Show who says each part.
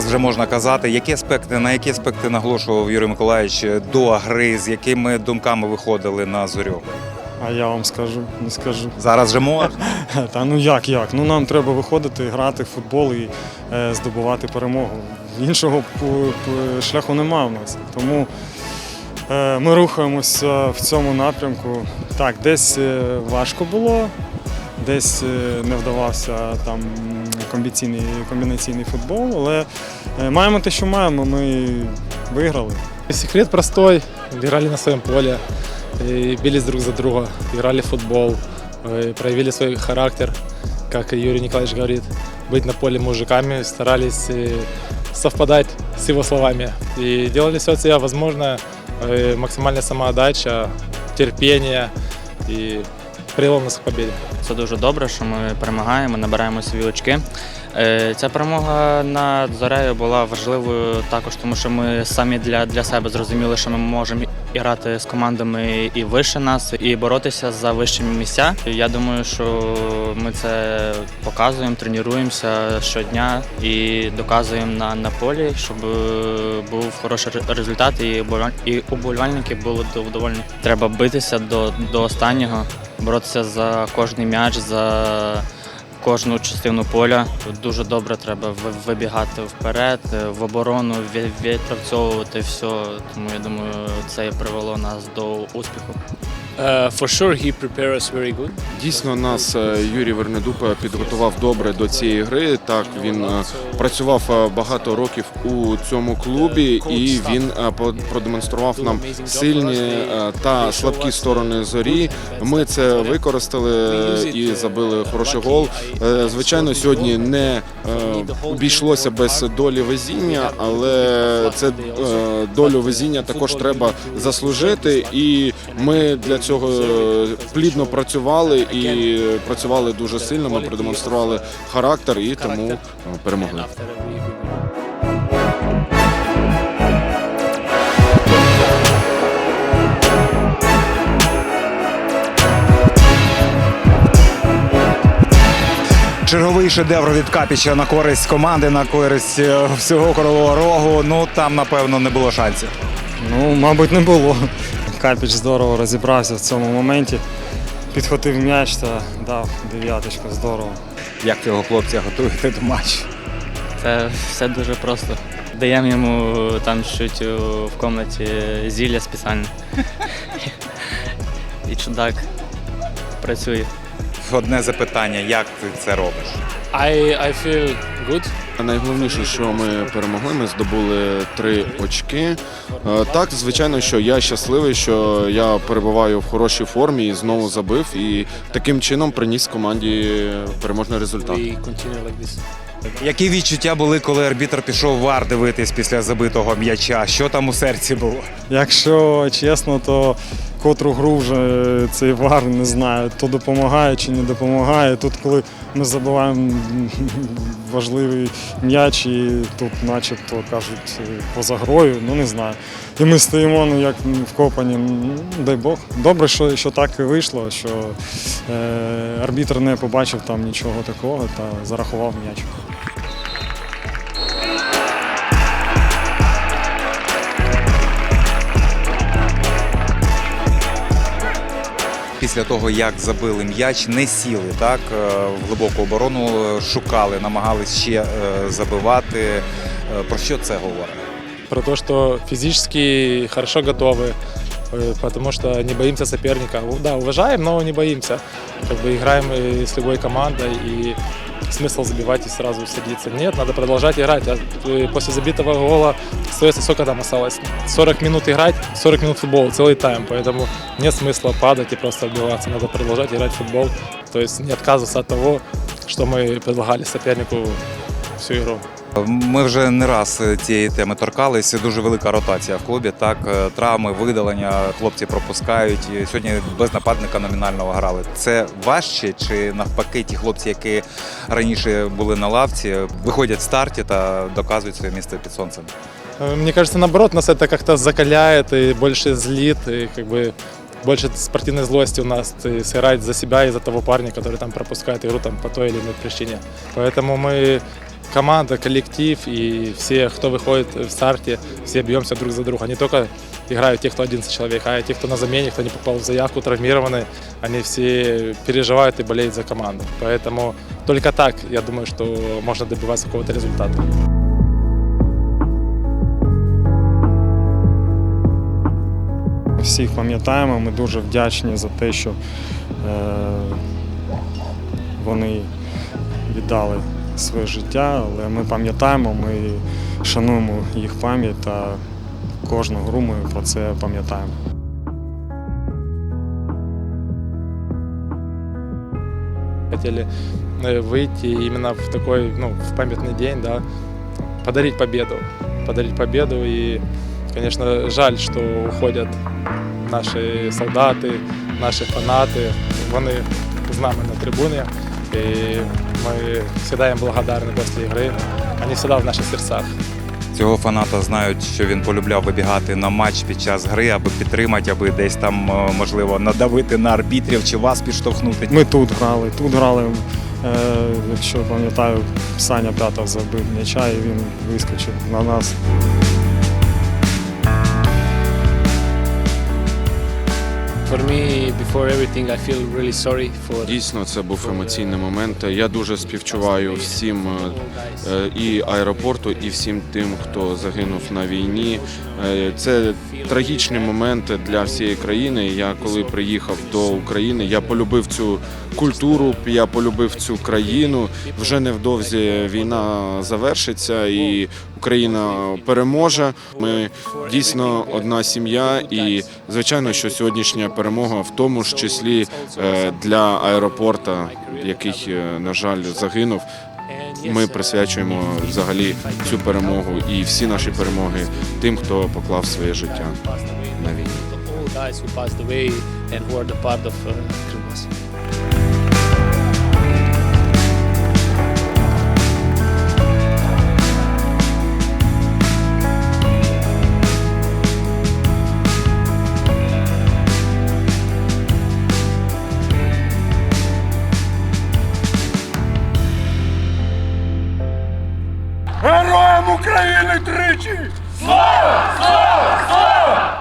Speaker 1: зараз вже можна казати, які аспекти, на які аспекти наголошував Юрій Миколаївич до гри, з якими думками виходили на зорю?
Speaker 2: А я вам скажу, не скажу.
Speaker 1: Зараз вже можна.
Speaker 2: Та ну як, як? Ну нам треба виходити, грати в футбол і е, здобувати перемогу. Іншого шляху нема в нас. Тому е, ми рухаємося в цьому напрямку. Так, десь е, важко було, десь е, не вдавався там комбінаційний, комбінаційний футбол, але е, маємо те, що маємо. Ми виграли.
Speaker 3: Секрет простой. Играли на своем поле, и бились друг за друга, играли в футбол, э, проявили свой характер, как и Юрий Николаевич говорит, быть на поле мужиками, старались э, совпадать с его словами. И делали все от себя возможное, э, максимальная самоотдача, терпение и привело нас к победе.
Speaker 4: Це дуже добре, що ми перемагаємо, набираємо свої очки. Е, Ця перемога над Зорею була важливою також, тому що ми самі для, для себе зрозуміли, що ми можемо грати з командами і вище нас, і боротися за вищими місця. Я думаю, що ми це показуємо, тренуємося щодня і доказуємо на, на полі, щоб був хороший результат і і уболівальники були довольні. Треба битися до, до останнього, боротися за кожний м'яч, за кожну частину поля. Тут дуже добре треба ви- вибігати вперед, е, в оборону, відпрацьовувати все. Тому я думаю, це привело нас до успіху.
Speaker 5: Uh, for sure.
Speaker 6: Дійсно, нас е, Юрій Вернедуб е, підготував добре до цієї гри. Так він е, працював е, багато років у цьому клубі, і він продемонстрував нам сильні та слабкі сторони зорі. Ми це використали і забили хороший гол. Звичайно, сьогодні не обійшлося без долі везіння, але це долю везіння також треба заслужити. І ми для цього е, плідно працювали і працювали дуже сильно. Ми продемонстрували характер і тому е, перемогли.
Speaker 1: Черговий шедевр від Капіча на користь команди, на користь е, всього корового рогу. Ну там, напевно, не було шансів.
Speaker 2: Ну, мабуть, не було. Капіч здорово розібрався в цьому моменті. Підхватив м'яч та дав дев'яточку. Здорово.
Speaker 1: Як цього хлопця готуєте до матчу?
Speaker 4: Це все дуже просто. Даємо йому там чуть в кімнаті зілля спеціальне. І чудак працює.
Speaker 1: Одне запитання: як ти це робиш?
Speaker 5: I, I feel good.
Speaker 6: Найголовніше, що ми перемогли, ми здобули три очки. Е, Так, звичайно, що я щасливий, що я перебуваю в хорошій формі і знову забив, і таким чином приніс команді переможний результат.
Speaker 1: Які відчуття були, коли арбітр пішов вар дивитись після забитого м'яча? Що там у серці було?
Speaker 2: Якщо чесно, то котру гру вже цей вар не знаю, то допомагає чи не допомагає. Тут, коли ми забуваємо важливий м'яч, і тут, начебто, кажуть, поза грою, ну не знаю. І ми стоїмо, ну як вкопані, ну дай Бог. Добре, що, що так і вийшло, що е, арбітр не побачив там нічого такого та зарахував м'яч.
Speaker 1: Після того, як забили м'яч, не сіли так е, в глибоку оборону, е, шукали, намагались ще е, забивати. Е, Про що це говорить?
Speaker 3: Про то, что физически хорошо готовы, э, потому что не боимся соперника. У- Да, уважаем, но не боимся. Как бы играем э, с любой командой и смысл забивать и сразу садиться. Нет, надо продолжать играть. А, э, После забитого гола остается сколько там осталось? 40 минут играть, 40 минут футбол, целый тайм. Поэтому нет смысла падать и просто отбиваться. Надо продолжать играть в футбол. То есть не отказываться от того, что мы предлагали сопернику всю игру.
Speaker 1: Ми вже не раз е, цієї теми торкалися. Дуже велика ротація в клубі. Так, е, травми, видалення, хлопці пропускають. І Сьогодні без нападника номінального грали. Це важче чи навпаки, ті хлопці, які раніше були на лавці, виходять в старті та доказують своє місце під сонцем.
Speaker 3: Э, Мне кажется, наоборот, нас это как-то закаляет и больше злит, и как бы больше спортивной злости у нас и сыграть за себя и за того парня, который там пропускает игру там, по той или иной причине. Поэтому мы команда, коллектив и все, кто выходит в старте, все бьемся друг за друга. Не только играют те, кто 11 человек, а и те, кто на замене, кто не попал в заявку, травмированы, они все переживают и болеют за команду. Поэтому только так, я думаю, что можно добиваться какого-то результата.
Speaker 2: Всіх пам'ятаємо, ми дуже вдячні за те, що е, вони віддали своє життя, але ми пам'ятаємо, ми шануємо їх пам'ять та кожну гру ми про це пам'ятаємо.
Speaker 3: Хотели э, выйти именно в такой, ну, в памятный день, да, подарить победу. Подарить победу и, конечно, жаль, что уходят наші солдати, наші фанати. Вони з нами на трибуні. І Ми завжди їм благодарні після гри. Вони завжди в наших серцях.
Speaker 1: Цього фаната знають, що він полюбляв вибігати на матч під час гри, аби підтримати, аби десь там е, можливо надавити на арбітрів чи вас підштовхнути.
Speaker 2: Ми тут грали, тут грали. Е, якщо пам'ятаю, Саня П'ятов забив м'яча і він вискочив на нас.
Speaker 6: Дійсно, це був емоційний момент. Я дуже співчуваю всім е, е, і аеропорту, і всім тим, хто загинув на війні. Е, Це трагічний момент для всієї країни. Я коли приїхав до України, я полюбив цю культуру, я полюбив цю країну. Вже невдовзі війна завершиться і Україна переможе. Ми дійсно одна сім'я, і звичайно, що сьогоднішня перемога в тому ж числі е, для аеропорта, який, е, на жаль, загинув. Ми присвячуємо взагалі цю перемогу і всі наші перемоги тим, хто поклав своє життя на війні.
Speaker 5: guys who passed away and who are the part of uh, Krimos.
Speaker 7: Героям України тричі! Слава! Слава! Слава!